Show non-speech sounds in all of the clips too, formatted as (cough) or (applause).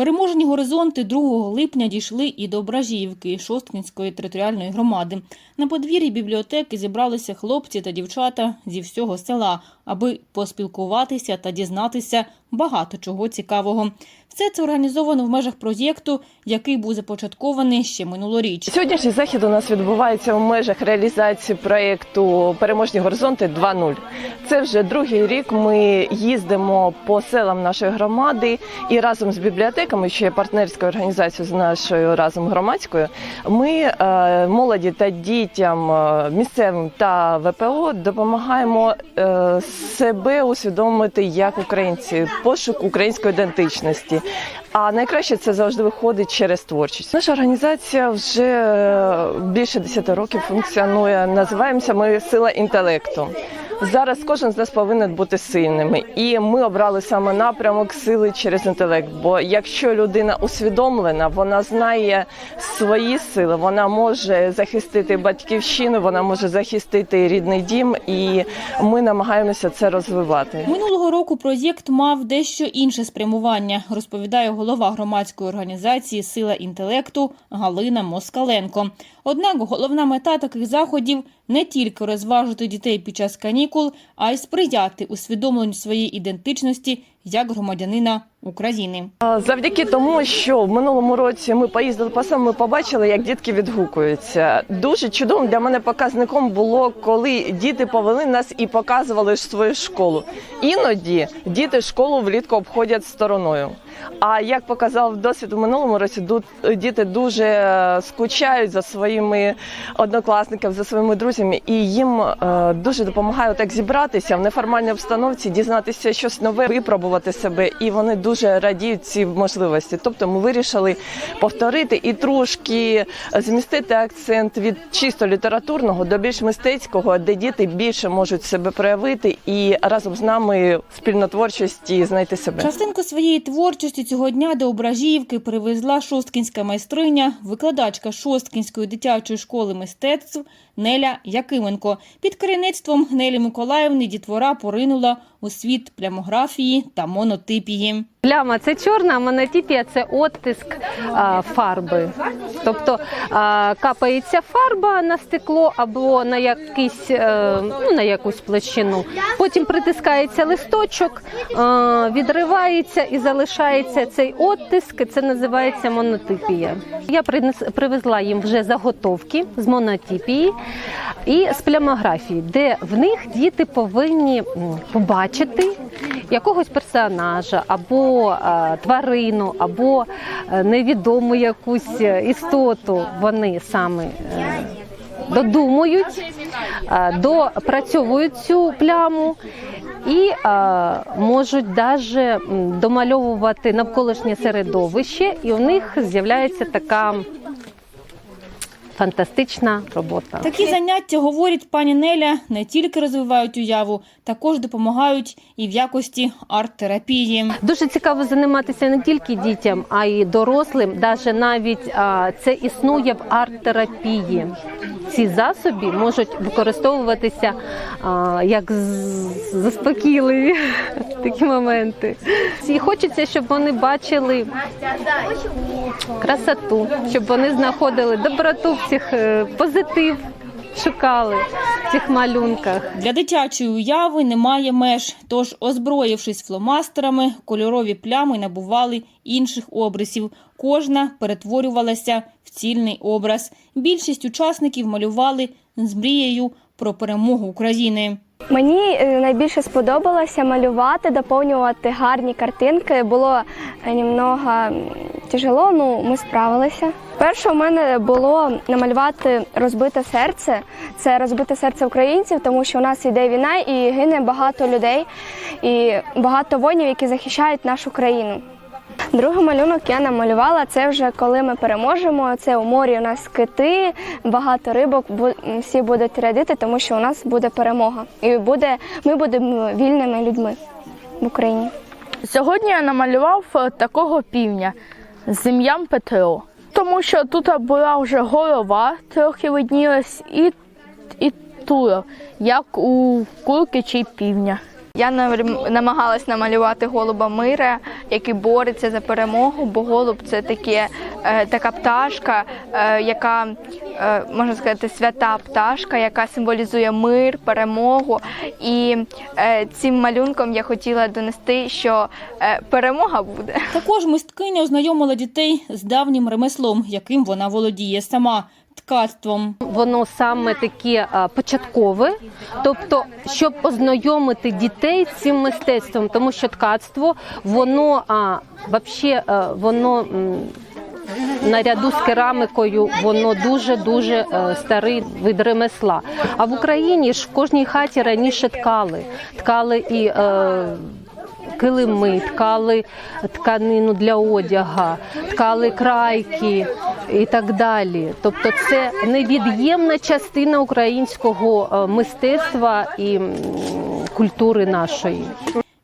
Переможені горизонти 2 липня дійшли і до Бражівки Шосткінської територіальної громади. На подвір'ї бібліотеки зібралися хлопці та дівчата зі всього села, аби поспілкуватися та дізнатися багато чого цікавого. Все це організовано в межах проєкту, який був започаткований ще минулоріч. Сьогоднішній захід у нас відбувається у межах реалізації проєкту Переможні горизонти 2.0. Це вже другий рік. Ми їздимо по селам нашої громади і разом з бібліотеками, що є партнерською організацією з нашою разом громадською. Ми е, молоді та дітям е, місцевим та ВПО допомагаємо е, себе усвідомити як українці, пошук української ідентичності. А найкраще це завжди виходить через творчість. Наша організація вже е, більше 10 років функціонує. Називаємося ми сила інтелекту. Зараз кожен з нас повинен бути сильними, і ми обрали саме напрямок сили через інтелект. Бо якщо людина усвідомлена, вона знає свої сили, вона може захистити батьківщину, вона може захистити рідний дім, і ми намагаємося це розвивати. Минулого року проєкт мав дещо інше спрямування, розповідає голова громадської організації Сила інтелекту Галина Москаленко. Однак головна мета таких заходів не тільки розважити дітей під час канікул, а й сприяти усвідомленню своєї ідентичності як громадянина України. Завдяки тому, що в минулому році ми поїздили по ми побачили, як дітки відгукуються. Дуже чудовим для мене показником було, коли діти повели нас і показували свою школу. Іноді діти школу влітку обходять стороною. А як показав досвід у минулому році, діти дуже е, скучають за своїми однокласниками, за своїми друзями, і їм е, дуже допомагає так зібратися в неформальній обстановці, дізнатися щось нове, випробувати себе, і вони дуже радіють цій можливості. Тобто, ми вирішили повторити і трошки змістити акцент від чисто літературного до більш мистецького, де діти більше можуть себе проявити і разом з нами спільнотворчості знайти себе. Частинку своєї творчості цього дня до Ображіївки привезла шосткінська майстриня, викладачка Шосткінської дитячої школи мистецтв Неля Якименко. Під керівництвом Нелі Миколаївни дітвора поринула у світ плямографії та монотипії. Пляма це чорна, а монотипія це оттиск а, фарби. Тобто а, капається фарба на стекло або на якийсь, е, ну, на якусь площину. Потім притискається листочок, а, відривається і залишається цей оттиск. Це називається монотипія. Я принес- привезла їм вже заготовки з монотипії і з плямографії, де в них діти повинні побачити якогось персонажа або е, тварину, або е, невідому якусь е, істоту вони саме. Додумують, допрацьовують цю пляму і е, можуть даже домальовувати навколишнє середовище, і у них з'являється така фантастична робота. Такі заняття, говорить пані Неля, не тільки розвивають уяву, також допомагають і в якості арт-терапії. Дуже цікаво займатися не тільки дітям, а й дорослим. Даже навіть це існує в арт-терапії. Ці засоби можуть використовуватися а, як заспокійливі (laughs) такі моменти. І хочеться, щоб вони бачили красоту, щоб вони знаходили доброту цих е, позитив, шукали цих малюнках. Для дитячої уяви немає меж, тож, озброївшись фломастерами, кольорові плями набували інших обрисів. Кожна перетворювалася в цільний образ. Більшість учасників малювали з мрією про перемогу України. Мені е, найбільше сподобалося малювати, доповнювати гарні картинки. Було е, немного тяжело, ну ми справилися. Перше у мене було намалювати розбите серце. Це розбите серце українців, тому що у нас йде війна і гине багато людей і багато воїнів, які захищають нашу країну. Другий малюнок я намалювала. Це вже коли ми переможемо. Це у морі у нас кити, багато рибок. Всі будуть рядити, тому що у нас буде перемога. І буде, ми будемо вільними людьми в Україні. Сьогодні я намалював е, такого півня з ім'ям Петро, тому що тут була вже голова, трохи виднілась, і, і тура, як у курки чи півня. Я намагалась намалювати голуба мира, який бореться за перемогу, бо голуб це таке, така пташка, е, яка е, можна сказати, свята пташка, яка символізує мир, перемогу. І е, цим малюнком я хотіла донести, що перемога буде. Також мисткиня ознайомила дітей з давнім ремеслом, яким вона володіє сама ткацтвом. Воно саме таке початкове, тобто, щоб ознайомити дітей цим мистецтвом, тому що ткацтво, воно а, вообще, воно. Наряду з керамікою воно дуже дуже старий вид ремесла. А в Україні ж в кожній хаті раніше ткали. Ткали і е, килими, ткали тканину для одяга, ткали крайки і так далі. Тобто, це невід'ємна частина українського е, мистецтва і культури нашої.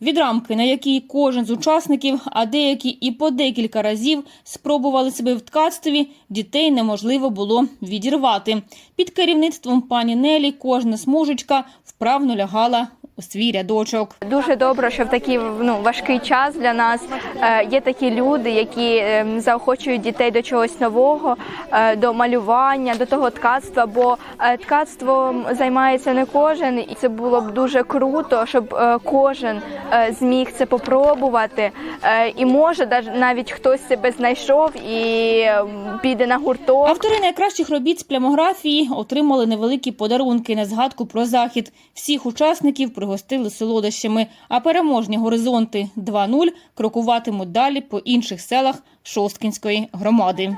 Від рамки, на якій кожен з учасників, а деякі і по декілька разів спробували себе в ткацтві, дітей неможливо було відірвати. Під керівництвом пані Нелі кожна смужечка вправно лягала у свій рядочок. Дуже добре, що в такий ну, важкий час для нас е, є такі люди, які е, заохочують дітей до чогось нового, е, до малювання, до того ткацтва. Бо е, ткацтвом займається не кожен, і це було б дуже круто, щоб кожен зміг це попробувати. І може навіть хтось себе знайшов і е, піде на гурток. Автори найкращих робіт з плямографії отримали невеликі подарунки на згадку про захід. Всіх учасників пригостили солодощами, а переможні горизонти 2.0 крокуватимуть далі по інших селах Шосткінської громади.